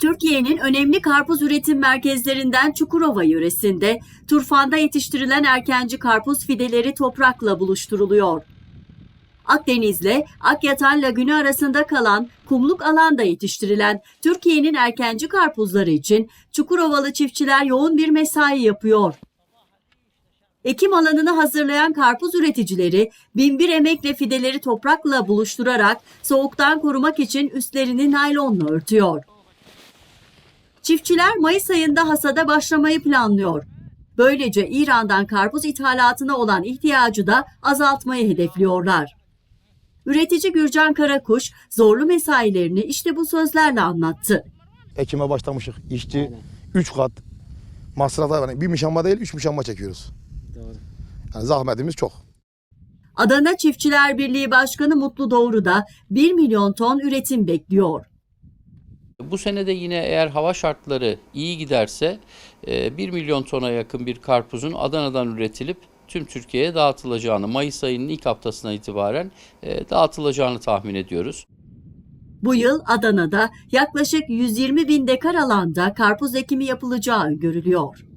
Türkiye'nin önemli karpuz üretim merkezlerinden Çukurova yöresinde turfanda yetiştirilen erkenci karpuz fideleri toprakla buluşturuluyor. Akdeniz'le Akyatan Lagünü arasında kalan kumluk alanda yetiştirilen Türkiye'nin erkenci karpuzları için Çukurovalı çiftçiler yoğun bir mesai yapıyor. Ekim alanını hazırlayan karpuz üreticileri binbir emekle fideleri toprakla buluşturarak soğuktan korumak için üstlerini naylonla örtüyor. Çiftçiler Mayıs ayında hasada başlamayı planlıyor. Böylece İran'dan karpuz ithalatına olan ihtiyacı da azaltmayı hedefliyorlar. Üretici Gürcan Karakuş zorlu mesailerini işte bu sözlerle anlattı. Ekim'e başlamışık. İşçi 3 kat masraflar var. Bir müşamba değil 3 müşamba çekiyoruz. Doğru. Yani zahmetimiz çok. Adana Çiftçiler Birliği Başkanı Mutlu Doğru da 1 milyon ton üretim bekliyor. Bu sene de yine eğer hava şartları iyi giderse e, 1 milyon tona yakın bir karpuzun Adana'dan üretilip tüm Türkiye'ye dağıtılacağını, Mayıs ayının ilk haftasına itibaren e, dağıtılacağını tahmin ediyoruz. Bu yıl Adana'da yaklaşık 120 bin dekar alanda karpuz ekimi yapılacağı öngörülüyor.